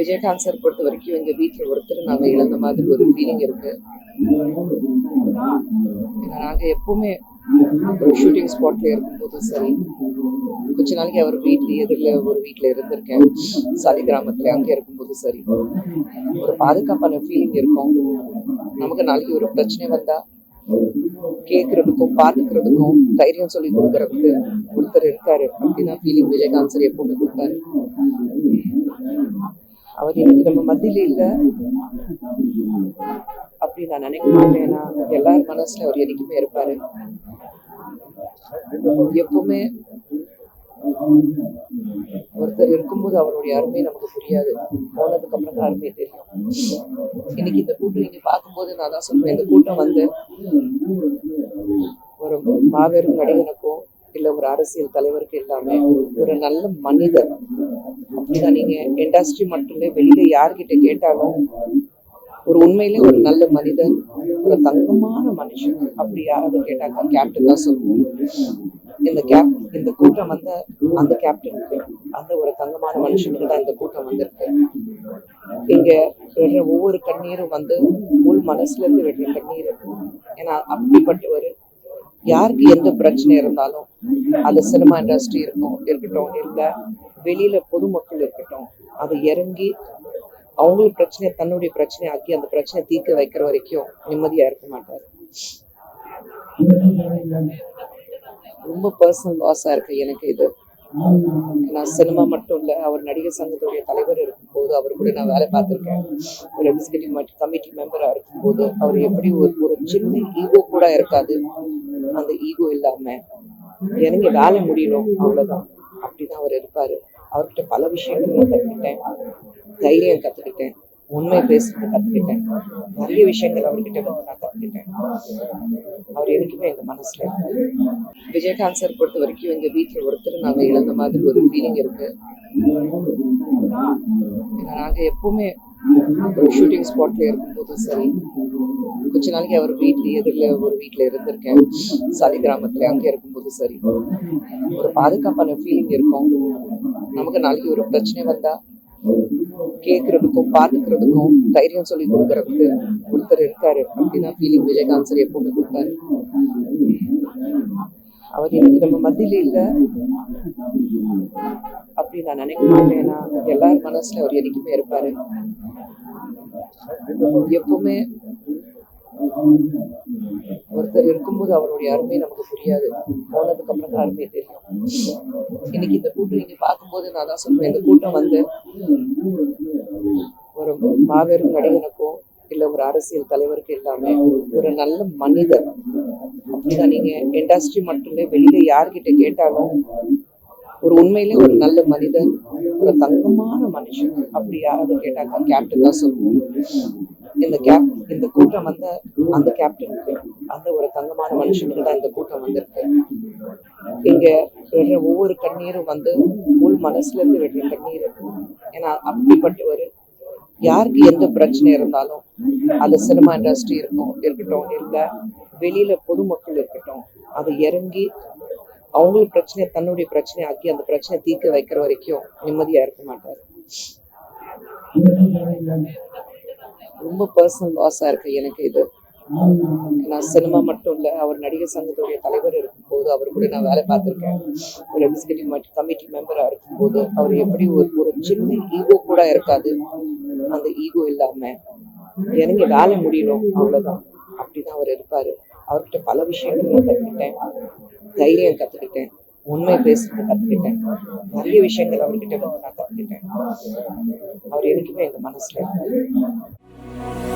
Vijayakanth sir பொறுத்த வரைக்கும் எங்க வீட்டில் ஒருத்தர் நாங்க இழந்த மாதிரி ஒரு ஃபீலிங் இருக்கு. ஏன்னா நாங்க எப்பவுமே ஷூட்டிங் ஸ்பாட்ல இருக்கும்போது சரி கொஞ்ச நாளைக்கு அவர் வீட்ல எதிரில் ஒரு வீட்டில் இருந்திருக்கேன். சாலி கிராமத்துல அங்கே இருக்கும்போது சரி ஒரு பாதுகாப்பான ஃபீலிங் இருக்கும். நமக்கு நாளைக்கு ஒரு பிரச்சனை வந்தா கேட்கறதுக்கும் பார்த்துக்கிறதுக்கும் தைரியம் சொல்லி கொடுக்கறதுக்கு ஒருத்தர் இருக்காரு. அப்படின்னா ஃபீலிங் விஜயகாந்த் சார் எப்பவுமே கொடுப்பாரு. அவர் இன்னைக்கு நம்ம மத்தியில இல்ல. அப்படி நான் நினைக்க மாட்டேன். ஏன்னா எல்லார் மனசுல அவர் என்னைக்குமே இருப்பாரு. எப்பவுமே ஒருத்தர் இருக்கும்போது அவருடைய அருமை நமக்கு புரியாது. போனதுக்கு அப்புறம் தான் அருமை தெரியும். இன்னைக்கு இந்த கூட்டம் இங்க பார்க்கும்போது நான் தான் சொல்லுவேன் இந்த கூட்டம் வந்து ஒரு மாபெரும் நடிகனுக்கோ இல்ல ஒரு அரசியல் தலைவருக்கு எல்லாமே ஒரு நல்ல மனிதர். அப்படிதான். நீங்க இண்டஸ்ட்ரி மட்டும் இல்ல வெளியில யார்கிட்ட கேட்டாலும் ஒரு உண்மையிலே ஒரு நல்ல மனிதன் ஒரு தங்கமான மனுஷன் அப்படி யாராவது கேட்டாக்கா கேப்டன் தான் சொல்லுவோம். இந்த கேப் இந்த கூட்டம் வந்து அந்த கேப்டனுக்கு அந்த ஒரு தங்கமான மனுஷனுக்கு தான் இந்த கூட்டம் வந்திருக்கு. இங்க விடுற ஒவ்வொரு கண்ணீரும் வந்து உள் மனசுல இருந்து விடுற கண்ணீர். ஏன்னா அப்படிப்பட்டவர் யாருக்கு எந்த பிரச்சனை இருந்தாலும் அது சினிமா இண்டஸ்ட்ரி இருக்கும் இருக்கட்டும் இல்ல வெளியில பொதுமக்கள் இருக்கட்டும் அது இறங்கி அவங்களுக்கு பிரச்சனையை தன்னுடைய பிரச்சனை ஆக்கி அந்த பிரச்சனையை தீர்க்க வைக்கிற வரைக்கும் நிம்மதியா இருக்க மாட்டார். ரொம்ப பர்சனல் லாஸா இருக்கு எனக்கு இது. நான் சினிமா மட்டும் இல்ல அவர் நடிகர் சங்கத்துடைய தலைவர் இருக்கும்போது அவர் கூட நான் வேலை பார்த்துருக்கேன். ஒரு எக்ஸிகூட்டிவ் கமிட்டி மெம்பராக இருக்கும்போது அவர் எப்படி ஒரு ஒரு சின்ன ஈகோ கூட இருக்காது. அந்த ஈகோ இல்லாம எனக்கு வேலை முடியணும் அவ்வளவுதான். அப்படிதான் அவர் இருப்பாரு. அவர்கிட்ட பல விஷயங்கள் நான் கத்துக்கிட்டேன். தைரியம் கத்துக்கிட்டேன். உண்மை பேசுறது கத்துக்கிட்டேன். நிறைய விஷயங்கள் அவர்கிட்ட வந்து நான் கத்துக்கிட்டேன். அவர் எனக்குமே எங்க மனசுல இருக்காரு. விஜயகாந்த் சார் பொறுத்த வரைக்கும் எங்க வீட்டுல ஒருத்தர் நாங்க இழந்த மாதிரி ஒரு ஃபீலிங் இருக்கு. நாங்க எப்பவுமே ஒரு ஷூட்டிங் ஸ்பாட்ல இருக்கும்போது சரி கொஞ்ச நாளைக்கு அவர் வீட்ல எதிரில் ஒரு வீட்ல இருந்திருக்கேன். சாலி கிராமத்துல அங்கே இருக்கும்போது சரி. ஒரு பாதுகாப்பான ஃபீலிங் இருக்கும். நமக்கு நாளைக்கு ஒரு பிரச்சனை வந்தா கேட்கறதுக்கும் பார்த்துக்கிறதுக்கும் தைரியம் சொல்லி கொடுக்கறதுக்கு ஒருத்தர் இருக்காரு அப்படின்னா ஃபீலிங் விஜயகாந்த் சார் எப்பவுமே கொடுப்பாரு. அவர் இன்னைக்கு நம்ம மத்தியில இல்ல. அப்படி நான் நினைக்க மாட்டேன் ஏன்னா எல்லார் மனசுல அவர் என்னைக்குமே இருப்பாரு. எப்பவுமே ஒருத்தர் இருக்கும்போது அவருடைய அருமை நமக்கு புரியாது. போனதுக்கு அப்புறம் தான் அருமை தெரியும். இன்னைக்கு இந்த கூட்டம் இங்க பார்க்கும்போது நான் தான் சொல்லுவேன் இந்த கூட்டம் வந்து ஒரு மாபெரும் நடிகனுக்கோ இல்ல ஒரு அரசியல் தலைவருக்கு எல்லாமே ஒரு நல்ல மனிதர் அப்படிதான் நீங்க இண்டஸ்ட்ரி மட்டுமே வெளியில யார்கிட்ட கேட்டாலும் ஒரு உண்மையிலே ஒரு நல்ல மனிதர் ஒரு தங்கமான மனுஷன். அப்படி யாராவது கேட்டாக்கா கேப்டன் தான் சொல்லுவோம். இந்த கேப் இந்த கூட்டம் வந்து அந்த கேப்டனுக்கு அந்த ஒரு தங்கமான மனுஷனுக்கு தான் இந்த கூட்டம் வந்திருக்கு. இங்க விடுற ஒவ்வொரு கண்ணீரும் வந்து உள் மனசுல இருந்து விடுற கண்ணீர். ஏன்னா அப்படிப்பட்ட ஒரு யாருக்கு எந்த பிரச்சனை இருந்தாலும் அது சினிமா இண்டஸ்ட்ரி இருக்கும் இருக்கட்டும் இல்ல வெளியில பொதுமக்கள் இருக்கட்டும் அது இறங்கி அவங்களுக்கு பிரச்சனையை தன்னுடைய பிரச்சனையை ஆக்கி அந்த பிரச்சனையை தீர்க்க வைக்கிற வரைக்கும் நிம்மதியா இருக்க மாட்டாரு. ரொம்ப பர்சனல் லாஸாக இருக்கு எனக்கு இது. நான் சினிமா மட்டும் இல்ல அவர் நடிகர் சங்கத்துடைய தலைவர் இருக்கும்போது அவர் கூட நான் வேலை பார்த்துருக்கேன். ஒரு எக்ஸிகூட்டிவ் கமிட்டி மெம்பராக இருக்கும்போது அவர் எப்படி ஒரு ஒரு சின்ன ஈகோ கூட இருக்காது. அந்த ஈகோ இல்லாமல் எனக்கு வேலை முடியணும் அவ்வளவுதான். அப்படிதான் அவர் இருப்பார். அவர்கிட்ட பல விஷயங்கள் நான் கற்றுக்கிட்டேன் தைரியம் கற்றுக்கிட்டேன் உண்மை பேசுறது கற்றுக்கிட்டேன் நிறைய விஷயங்கள் அவர்கிட்ட வந்து நான் கற்றுக்கிட்டேன் அவர் எனக்குமே எங்கள் மனசில் இருக்காரு Thank you.